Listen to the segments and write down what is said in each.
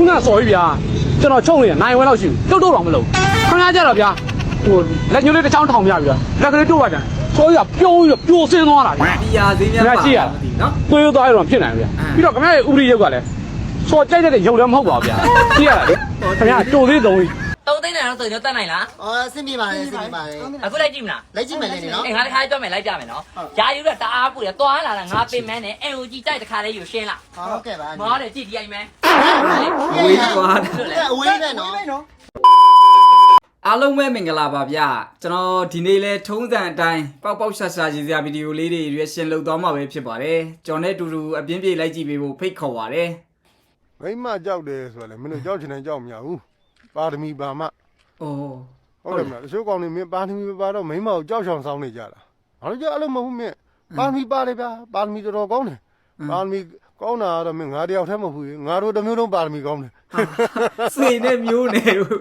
ခုနစော်ကြီးဗျာကျွန်တော်ချုံနေနိုင်ဝဲလောက်ရှိဘူးတုတ်တုတ်တော့မလုပ်ခင်ဗျားကြတော့ဗျာဟိုလက်ညှိုးလေးတစ်ချောင်းထောင်ပြပြီဗျာလက်ကလေးတို့ပါကြစော်ကြီးကပြုံးပြီးတော့ပြိုဆင်းသွားတာဗျာဒီယာသေးများခင်ဗျားကြည့်ရမသိနော်သွေးသွားရတော့ဖြစ်နိုင်ဗျာပြီးတော့ခင်ဗျားရဲ့ဥပဒေရုပ်ကလည်းစော်ကြိုက်တဲ့ရုပ်လည်းမဟုတ်ပါဘူးဗျာကြည့်ရတာလေခင်ဗျားကြိုသေးသုံးကြီး သုံးသိန်းနဲ့တော့ဆိုရင်တော့တတ်နိုင်လားအော်အဆင်ပြေပါလေအဆင်ပြေပါလေအခုလိုက်ကြည့်မလားလိုက်ကြည့်မယ်လေနော်အေးငါတစ်ခါကြွမယ်လိုက်ကြမယ်နော်ယာယူတော့တအားပူတယ်သွားလာတာငါပင်မန်းနဲ့ NOG တိုက်တစ်ခါလေးယူရှင်းလာဟုတ်ကဲ့ပါမောတယ်ကြည့်ဒီအိမ်မဲဝေးသွားတယ်လို့လေအဝေးပဲနော်အားလုံးပဲမင်္ဂလာပါဗျကျွန်တော်ဒီနေ့လဲထုံးစံအတိုင်းပေါက်ပေါက်ရှာရှာရည်စရာဗီဒီယိုလေးတွေရွေးရှင်လုပ်သွားမှာပဲဖြစ်ပါတယ်ကျွန်တော်နဲ့အတူတူအပြင်းပြေလိုက်ကြည့်ပေးဖို့ဖိတ်ခေါ်ပါတယ်မိမကြောက်တယ်ဆိုတော့လေမင်းတို့ကြောက်ချင်တယ်ကြောက်မရဘူး ပါရမီပါမအိုးဟုတ်တယ်မလားတချို့ကောင်တွေမင်းပါရမီပါတော့မိမကိုကြောက်ချောင်ဆောင်နေကြတာဘာလို့ကြောက်အဲ့လိုမဟုတ်ဘူးမင်းပါရမီပါတယ်ဗျာပါရမီတော်တော်ကောင်းတယ်ပါရမီကောင်းတာကတော့မင်းငါတယောက်တည်းမဟုတ်ဘူးငါတို့တစ်မျိုးလုံးပါရမီကောင်းတယ်ဆွေနဲ့မျိုးနဲ့လို့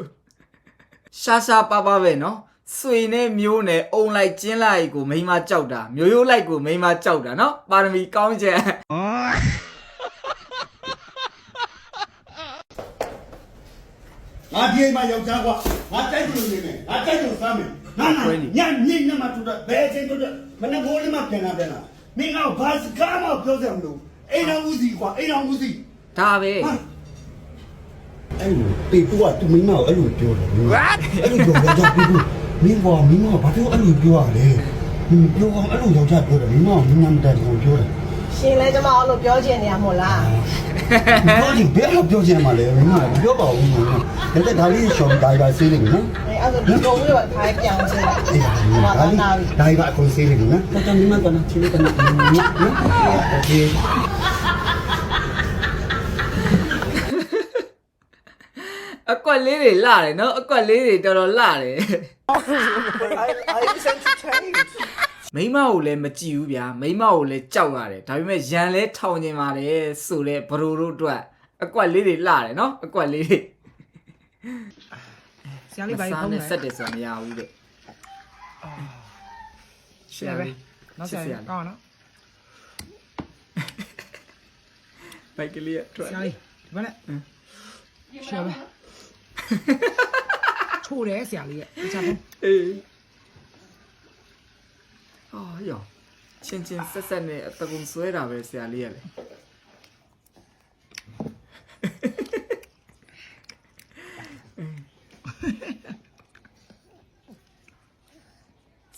ရှာရှာပါပါပဲနော်ဆွေနဲ့မျိုးနဲ့အုံလိုက်ကျင်းလိုက်ကိုမိန်းမကြောက်တာမျိုးရိုးလိုက်ကိုမိန်းမကြောက်တာနော်ပါရမီကောင်းချက် ငါဒီအိမ်မှာယောက်ျားကွာငါတိုက်လို့နေမယ်ငါတိုက်လို့စားမယ်ငါငါညမြင့်ညမတူတော့ဘယ်ချင်းတို့မနေ့မိုးလေးမှပြန်လာပြန်လာမင်းကဘာစကားမှပြောစရာမလိုအိမ်တော်ဦးစီကွာအိမ်တော်ဦးစီဒါပဲအဲ့လိုပေပူကသူမင်းမကိုအဲ့လိုပြောတယ်အဲ့လိုပြောယောက်ျားပေပူမင်းကမင်းကဘာပြောအဲ့လိုပြောရလဲမင်းပြောအောင်အဲ့လိုယောက်ျားပြောတယ်မင်းကမင်းမတတ်ဘူးပြောတယ် ရှင်လဲကျမအဲ့လိုပြောချင်နေရမို့လား ပြောရင်ဘယ်လိုပြောချင်မှလဲမင်းကပြောပါဦးမင်းကဒါလေးရှောင်းဒါကဆေးနေနော် အဲအဲ့ဒါဒီလိုမျိုးတော့ထိုင်ပြောင်းချင် အေး ဘာ ဒါ သာ လေး နာ ဒါကအကုန်ဆေးနေနော်တော်တော်များများကနော်ချင်းကနော်နော်โอเค အကွက်လေးတွေလှတယ်နော်အကွက်လေးတွေတော်တော်လှတယ် မိမကိုလည်းမကြည့်ဘူးဗျာမိမကိုလည်းကြောက်ရတယ်ဒါပေမဲ့ရန်လဲထောင်ကျင်ပါတယ်ဆိုတဲ့ဘရိုတို့အတွက်အကွက်လေးတွေလှတယ်နော်အကွက်လေးတွေဆရာလေးဘာမကြီးစားဖုံးနဲ့လဲဆက်တယ်ဆိုတာမရဘူးတဲ့ရှယ်ပဲနောက်ဆရာလေးကောင်းနော်ဘိုက်ကလေးကထွက်ဆရာလေးဒီမှာနဲ့ရှယ်ပဲချိုးတယ်ဆရာလေးရဲ့တခြားဖုံးအေး အော်ယောချင်းချင်းဆက်ဆက်နဲ့အတကုံဆွဲတာပဲဆရာလေးရလေ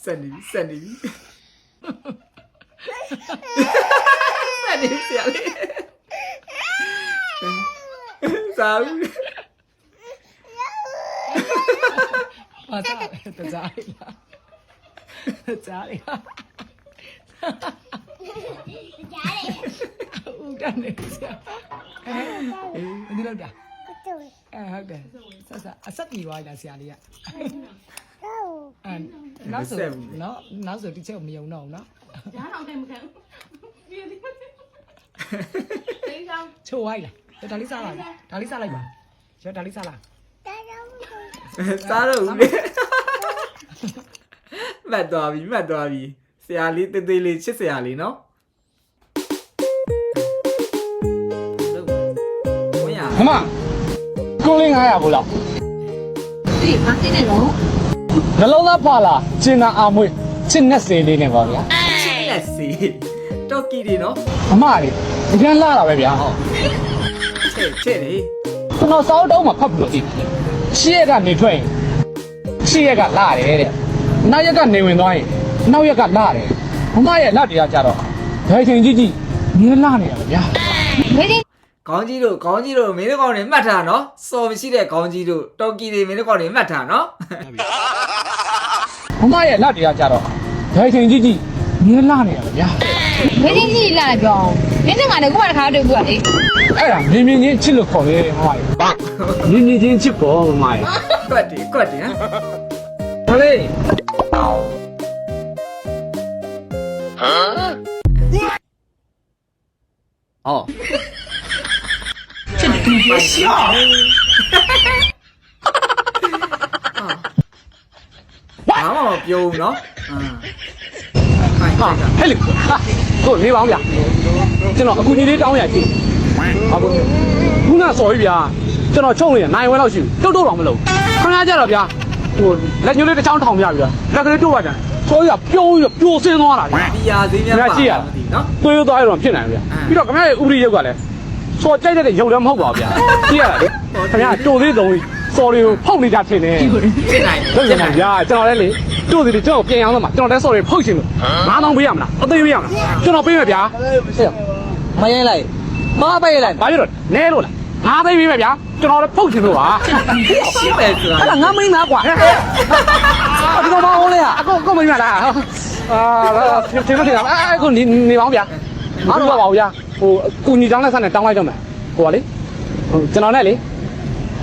ဆက်နေပြီဆက်နေပြီဆက်နေဆရာလေးစားဘူးဘာသာတကြားလေး လားတကြားလေးလားဦးတန်းနေဆရာအဲဒီလောက်တာအဲဟုတ်တယ်ဆက်ဆက်အဆက်ပြေသွားတာဆရာလေးကအဲနောက်ဆိုနော်နောက်ဆိုဒီချက်ကိုမယုံတော့ဘူးနော်ချိုးလိုက်လားဒါလေးစားလိုက်ဒါလေးစားလိုက်ပါကျော်ဒါလေးစားလားစားတော့ဦးလေ မှတ်သွားပြီမှတ်သွားပြီဆရာလေးတေးသေးလေးချစ်ဆရာလေးနော်ဝင်ရမမကိုလေး900ဘူးလားဒီပါတင်နေတော့နှလုံးသားဖလာကျင်နာအာမွေးချစ်နဲ့စေလေးနဲ့ပါဗျာချစ်နဲ့စေတော့ကီတွေနော်မမလေးအရင်လာတာပဲဗျာဟုတ်ချစ်ချစ်လေကျွန်တော်စောက်တုံးမှာဖတ်ဘူးလို့ဒီရှစ်ရက်ကနေထွက်ရင်ရှစ်ရက်ကလာတယ်တဲ့ နောက်ရက်ကနေဝင်သွားရင်နောက်ရက်ကလာတယ်မမရဲ့လက်တွေကကြတော့ဒိုင်ချိန်ကြီးကြီးမင်းလာနေရပါဗျာမင်းခေါင်းကြီးတို့ခေါင်းကြီးတို့မင်းတို့ကောင်တွေမှတ်ထားနော်စော်မရှိတဲ့ခေါင်းကြီးတို့တော်ကီတွေမင်းတို့ကောင်တွေမှတ်ထားနော်မမရဲ့လက်တွေကကြတော့ဒိုင်ချိန်ကြီးကြီးမင်းလာနေရပါဗျာမင်းကြီးလာကြောင်းမင်းနဲ့ငါနဲ့ကိုမတခါတွေ့ဘူးကလေအဲ့ဒါမြင်းမြင်းချင်းချစ်လို့ခေါ်တယ်မမရဲ့ဘာမြင်းမြင်းချင်းချစ်ပေါ်မမရဲ့ကွက်တယ်ကွက်တယ်ဟောလေ ဒါလေးဟမ်ဟောဘာမှမပြောဘူးနော်အာဟာဟဲ့လေဟာတို့နေပါအောင်ဗျာကျွန်တော်အခုညီလေးတောင်းရကြည့်ဟာဘူးခုနစော်ကြီးဗျာကျွန်တော်ချုပ်နေနိုင်ဝဲလောက်ရှိဘူးတုတ်တုတ်တော့မလုပ်ခင်ဗျားကြတော့ဗျာဟိုလက်ညှိုးလေးတစ်ချောင်းထောင်ပြပြီးတော့လက်ကလေးတို့ပါကြတယ် ဆိုရပြိုးပြီးပြိုစင်းသွားတာဗျာဒီယာသေးများခင်ဗျားကြည့်ရမသိနော် သွေးသွားရတော့ဖြစ်နိုင်ဗျာပြီးတော့ခင်ဗျားရဲ့ဥပဒေရုပ်ကလည်းစော်ကြိုက်တဲ့ရုပ်လည်းမဟုတ်ပါဘူးဗျာကြည့်ရတာလေခင်ဗျားတိုသေးသုံးပြီးစော်တွေကိုဖုတ်နေကြထင်တယ်ဖြစ်နိုင်ဟုတ်ကဲ့ဗျာကျွန်တော်လည်းလေတို့ဒီကျွန်တော်ပြန်အောင်မှာကျွန်တော်လည်းစော်တွေဖုတ်ချင်လို့9000ပေးရမလားအသေးပေးရမလားကျွန်တော်ပေးမယ်ဗျာမရိုင်းလိုက်မပေးလိုက်ဘာဖြစ်လို့နဲလို့လားငါသိပြီပဲဗျာကျွန်တော်လည်းဖုတ်ချင်လို့ပါရှင်းမယ်ဆိုတာအဲ့ဒါငါမိန်းမကွာဒီကောင်မအောင်လေအကုန်အကုန်မရလားအာတင် မတင်တာအခုနေနေပါဦးဗျာမတော်ပါဘူးဗျာဟိုကူညီတောင်းလက်ဆက်နဲ့တောင်းလိုက်တော့မယ်ဟိုကလေဟိုကျွန်တော်နဲ့လေ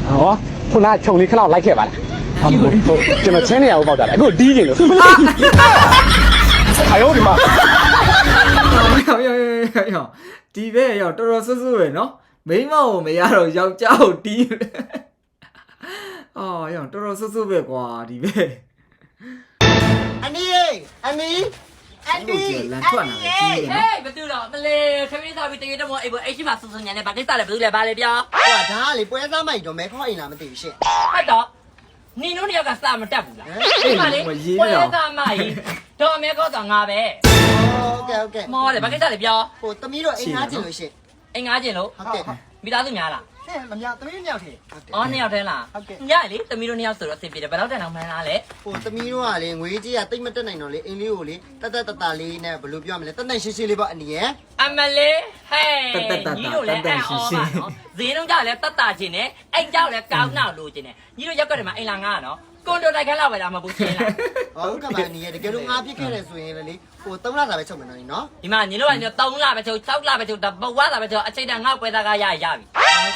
ဟောခုနခြုံလေးခလောက်လိုက်ခဲ့ပါလားဟုတ်ဟုတ်ကျွန်တော်ချင်းနေရအောင်ပေါက်တာလေအခုဒီးကျင်လို့အယောဒီမှာရောက်ရောက်ရောက်ရောက်ဒီဘက်ရောက်တော်တော်ဆွဆွပဲနော်မိန်းမကိုမရတော့ယောက်ျားကိုတီးအော်ရောက်တော်တော်ဆွဆွပဲကွာဒီဘက် အနီးအနီးအဒီနီးလန်ထွက်လာတယ်ကြီးတယ်ဟေးဘယ်သူတော့မလေးခမင်းသားပြီးတကယ်တော့အိမ်ပေါ်အိမ်ရှိမှဆူဆူညံနေဘာကိစ္စလဲဘယ်သူလဲဘာလဲပြောဟိုကဒါကလေပွဲစားမိုက်တော့မဲခေါ်အိမ်လာမသိဘူးရှင့်ဟုတ်တော့နင်တို့တယောက်ကစာမတက်ဘူးလားဒီမှာလေပွဲသားမကြီးတော့အမေကောတော့ငါပဲဟုတ်ကဲ့ဟုတ်ကဲ့မောတယ်ဘာကိစ္စလဲပြောဟိုတမီးတို့အိမ်ငါကျင်လို့ရှင့်အိမ်ငားကျင်လို့ဟုတ်ကဲ့မိသားစုများလား ဟဲ့မမြောက်တမီးမြောက်ထေဟုတ်ကဲ့အော်နှစ်ယောက်တည်းလားဟုတ်ကဲ့ ညလေတမီးတို့နှစ်ယောက်ဆိုတော့အဆင်ပြေတယ်ဘယ်တော့တန်အောင်မှန်းလားလေဟိုတမီးတို့ကလေငွေကြီးကတိတ်မတက်နိုင်တော့လေအိမ်လေးကိုလေတတ်တတ်တတ်တာလေးနဲ့ဘယ်လိုပြောရမလဲတတ်နိုင်ရှင်းရှင်းလေးပေါ့အနီးရဲ့အမလေးဟဲ့ညီတို့လည်းအဲ့အော်ပါနော်ဈေးလုံးကြလည်းတတ်တာခြင်းနဲ့အိမ်ကြောက်လည်းကောင်းနောက်လိုခြင်းနဲ့ညီတို့ရောက်ကြတယ်မှာအိမ်လာငါနော်ကွန်ဒိုတိုက်ခန်းလောက်ပဲလားမဟုတ်ဘူးရှင်းလားဟုတ်ကဲ့ပါအနီးရဲ့တကယ်လို့ငါပြစ်ခဲ့တယ်ဆိုရင်လေဟို3လစာပဲချုပ်မယ်နော်ညီနော်ဒီမှာညီတို့ကညီတို့3လပဲချုပ်6လပဲချုပ်ဘဝသာပဲချုပ်အချိန်တန်ငါ့ပွဲသားကရရပြီ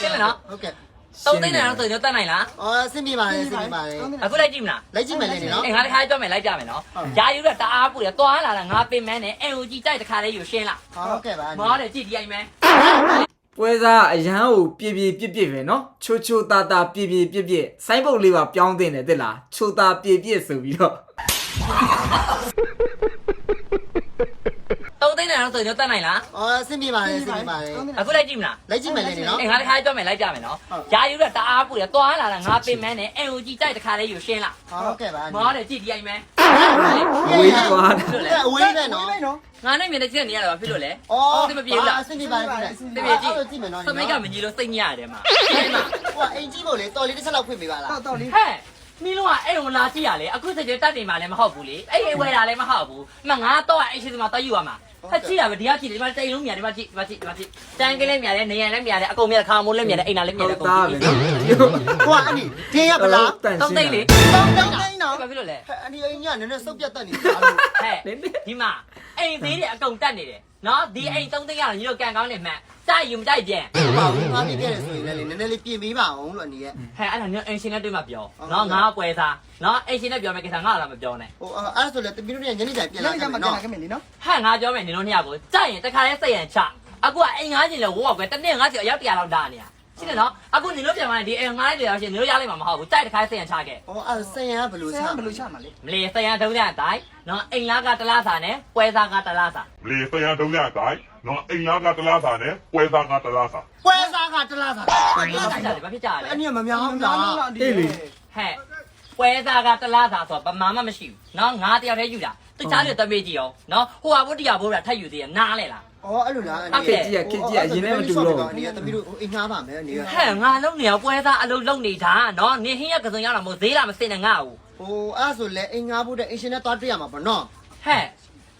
ရှင်းမနော်ဟုတ်ကဲ့3သိန်းနဲ့တော့ဆိုရင်တတ်နိုင်လားအော်ဆင်းပြပါလေဆင်းပြပါလေအခုလိုက်ကြည့်မလားလိုက်ကြည့်မယ်လေနော်အေးငါတခါကြောက်မယ်လိုက်ကြမယ်နော်ယာယူတော့တအားပူတယ်သွားလာတာငါပင်မန်းနဲ့အန်အိုဂျီတိုက်တခါလေးယူရှင်းလားဟုတ်ကဲ့ပါအနီးမောတယ်ကြည့်ဒီအိမ်မဲ ပွဲစားအရန်ကိုပြပြပြပြပဲနော်ချိုချိုတာတာပြပြပြပြစိုင်းပုတ်လေးပါပြောင်းတင်တယ်တဲ့လားချိုတာပြပြဆိုပြီးတော့3သိန်းနဲ့တော့ဆိုရင်တတ်နိုင်လားအော်ဆင်းပြပါလေဆင်းပြပါလေအခုလိုက်ကြည့်မလားလိုက်ကြည့်မယ်လေနော်အေးငါတခါကြောက်မယ်လိုက်ကြမယ်နော်ယာယူတော့တအားပူတယ်သွားလာတာငါပင်မန်းနဲ့အန်အိုဂျီတိုက်တခါလေးယူရှင်းလားဟုတ်ကဲ့ပါအနီးမောတယ်ကြည့်ဒီအိမ်မဲ ဝေးကွာဖြစ်လို့လဲအဝေးနဲ့နော်ငါနဲ့မြင်တဲ့ကြည့်နေရတာဘာဖြစ်လို့လဲအော်သိမပြေဘူးလားဆင်းပြပါလေသိပြေကြည့်ကြည့်မယ်နော်စမိတ်ကမကြီးလို့စိတ်ညရတယ်မှာဒီမှာဟိုအိမ်ကြီးဖို့လေတော်လေးတစ်ချက်လောက်ဖွင့်ပေးပါလားတော်လေးဟဲ့မင်းတို့ကအဲ့ဟိုလာကြည့်ရလေအခုစကြတက်နေမှာလည်းမဟုတ်ဘူးလေအဲ့ဒီဝယ်တာလည်းမဟုတ်ဘူးမငါတော့အဲ့ရှိစမှာတော့ယူရမှာဖက်ကြည့်ရပဲဒီကကြည့်ဒီမှာတိတ်လုံးမြာဒီမှာကြည့်ဒီမှာကြည့်ဒီမှာကြည့်တန်ကလေးမြာလည်းနေရလည်းမြာလည်းအကုန်မြာခါမိုးလည်းမြာလည်းအိမ်နာလည်းမြာလည်းအကုန်တာကြည့်ပဲနော်ဟိုကအနီထင်းရပလားတန်သုံးရှသိင်းန်းလေတာတောင်းတိုင်း တိုင်းနော်ဘာဖြစ်လို့လဲအနီအိမ်ကြီးကနည်းနည်းစုပ်ပြတ်တက်နေတယ်လို့ဟဲ့ဒီမှာအိမ်သေးတွေအကုန်တက်နေတယ်နော်ဒီအိမ်သုံးသိန်းကတော့ညီတို့ကန်ကောင်းနေမှန်တိုက်ယူမတိုက်ပြန်ပါဘူးငါပြခဲ့တယ်ဆိုရင်လည်းနည်းနည်းလေးပြင်ပေးပါအောင်လို့အနီရဲ့ဟဲ့အဲ့ဒါမျိုးအင်ရှင်နဲ့တွေ့မှပြောနော်ငါပွဲစားနော်အင်ရှင်နဲ့ပြောမယ်ကိစ္စငါလာမပြောနဲ့ဟိုအဲ့ဒါဆိုလည်းတပီတို့ညနေတိုင်းပြန်လာကြမယ်နော်ဟဲ့ငါပြောမယ်နင်တို့နှစ်ယောက်ကိုကြိုက်ရင်တခါလဲစိတ်ရန်ချအခုကအိမ်ငါးချင်လဲဝေါ့ကွယ်တနေ့ငါးချင်အယောက်တရာလောက်ဒါနေရ ရှင်းတယ်နော်အခုနင်တို့ပြန်လာရင်ဒီအိမ်ငါးချင်ရောက်ရှင်နင်တို့ရလိုက်မှာမဟုတ်ဘူးကြိုက်တခါစိတ်ရန်ချခဲ့ဟိုအဲ့ဆင်ရဘယ်လိုချဘယ်လိုချမှာလဲမလီစိတ်ရန်ထုံးတဲ့အတိုင်းနော်အိမ်လားကတလားစာနဲ့ပွဲစားကတလားစာလေဆရာတုံးရတိုင်းနော်အိမ်သားကတလားစာနဲ့ပွဲသားကတလားစာပွဲစားကတလားစားဘာဖြစ်ကြလဲဘာဖြစ်ကြလဲအနီမများဘူးလားအေးလေဟဲ့ပွဲစားကတလားစာဆိုတော့ဗမာမှမရှိဘူးနော်ငါတယောက်တည်းယူတာတခြားတွေတမေးကြည့်အောင်နော်ဟိုဟာဘုတ်တရားဘိုးတာထပ်ယူသေးရနားလဲလား အော်အဲ့လိုလားခက်ကြီးခက်ကြီးအရင်နဲ့မတူတော့အနီကတပီတို့အိမ်ငှားပါမယ်အနီကဟဲ့ငါလုံးနေအောင်ပွဲစားအလုံးလုံးနေတာနော်နေဟင်းရကစုံရောက်တာမို့ဈေးလာမစင်နဲ့ငါ့ကိုဟိုအဲ့ဆိုလည်းအိမ်ငှားဖို့တဲ့အင်ရှင်နဲ့တွားတွေ့ရမှာပေါ့နော်ဟဲ့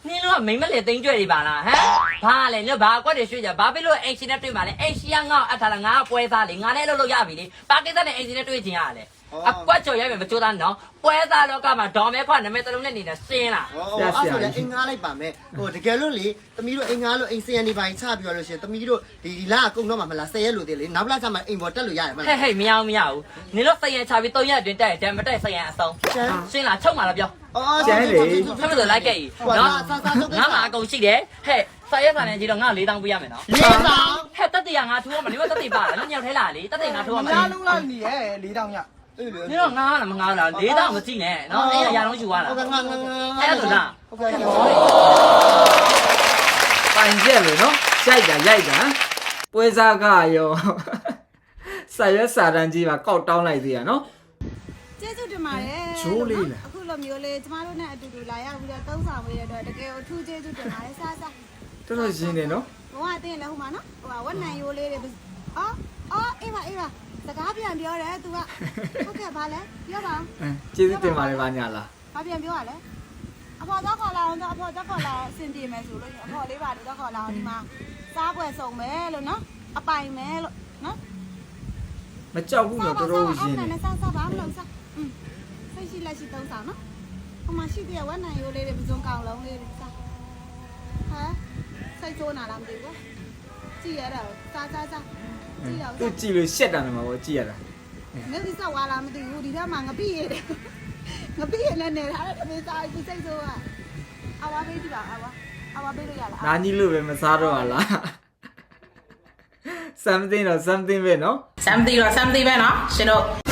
နင်တို့ကမိမလေသိန်းကြွယ်တွေပါလားဟမ်ဘာလဲညဘာကွက်တွေရွှေ့ကြဘာဖြစ်လို့အိမ်ရှင်နဲ့တွေ့မှာလဲအိမ်ရှင်ကငါ့ကိုအပ်ထားလားငါကပွဲစားလေငါနဲ့လှုပ်လို့ရပြီလေပါကစ္စတန်နဲ့အိမ်ရှင်နဲ့တွေ့ချင်ရလဲအကွက်ကြော်ရိုက်မယ်မကြိုးသားနော်ပွဲစားလောကမှာဒေါ်မဲခွနမဲတလုံးနဲ့နေတာရှင်းလားဟိုအဲ့ဆိုလည်းအိမ်ငှားလိုက်ပါမယ်ဟိုတကယ်လို့လေတမီတို့အိမ်ငှားလို့အိမ်စင်ရနေပိုင်းချပြီးတော့လို့ရှင်တမီတို့ဒီဒီလာကုံတော့မှာမလားဆယ်ရက်လို့တည်းလေနောက်လာချမှာအိမ်ပေါ်တက်လို့ရတယ်မဟဲ့လားဟဲ့မရဘူးမရဘူးနင်တို့စရင်ချပြီး၃ရက်အတွင်းတက်တယ်မတက်စရင်အဆုံးရှင်းလားချုပ်မှာလားပြော အော်ဆက်မလို့လိုက်ခဲ့ကြီးနော်ငါမှအကုန်ရှိတယ်ဟဲ့စာရက်စာနဲ့ကြီးတော့ငါ၄တောင်းပေးရမယ်နော်လေးတောင်ဟဲ့တက်တရငါထိုးရမှာနင်တို့တက်တပါလားညောက်ထဲလာလေတက်တရငါထိုးရမှာလုံးလားနေရဲ့၄တောင်ညအေးလေနင်တို့ငါလားမငါလား၄တောင်းမကြည့်နဲ့နော်အဲ့ရရာလုံးယူသွားလားဟုတ်ကဲ့ငါငါအဲ့ဒါလားဟုတ်ကဲ့ပိုင်ကျက်လို့နော်ရိုက်တာရိုက်တာပွဲစားကရောစာရွက်စာတမ်းကြီးပါကောက်တောင်းလိုက်သေးရနော်ကျေးဇူးတင်ပါတယ်ဂျိုးလေးလားအခု လိုမျိုးလေးကျမတို့နဲ့အတူတူလာရောက်ပြီးတော့သုံးဆောင်ပေးတဲ့အတွက်တကယ်ကိုအထူးကျေးဇူးတင်ပါတယ်စားစား တော်တော်ရင်းနေနော် ဘဝအတင်းလည်းဟိုမှာနော်ဟိုကဝက်နံရိုးလေးတွေအော်အော်အေးပါအေးပါစကားပြန်ပြောတယ် तू ကဟုတ်ကဲ့ဗာလဲပြောပါဦး အဲကျေးဇူးတင်ပါတယ်ဗာညာလား ဘာပြန်ပြောရလဲအဖေတော့ခေါ်လာအောင်တော့အဖေတော့ခေါ်လာအဆင်ပြေမယ်ဆိုလို့အဖေလေးပါတော့ခေါ်လာအောင်ဒီမှာစားပွဲစုံမယ်လို့နော်အပိုင်မယ်လို့နော် မကြောက်ဘူးနော်တော်တော်ရင်းနေ နဲ့စားစားပါမလို့စားอืมစိတ် ရှိလက်ရှိသုံးဆောင်နော်ဟိုမှာရှိတဲ့ဝက်နံရိုးလေးတွေပစုံကောင်လုံးလေးတွေစားဟမ်စိတ်ဆိုးနာလားမသိဘူးကြည့်ရတော့စားစားစားကြည့်ရအောင်သူကြည့်လို့ရှက်တာနေမှာပေါ့ကြည့်ရတာငါဒီစားဝါလားမသိဘူးဒီထဲမှာငပိရတယ်ငပိရနဲ့နေထားတဲ့တမင်းစားပြီးစိတ်ဆိုးอ่ะအဝါပေးကြည့်ပါအဝါအဝါပေးလို့ရလားနာကြီးလို့ပဲမစားတော့ပါလား something တော့ something ပဲနော် something တော့ something ပဲနော်ရှင်တို့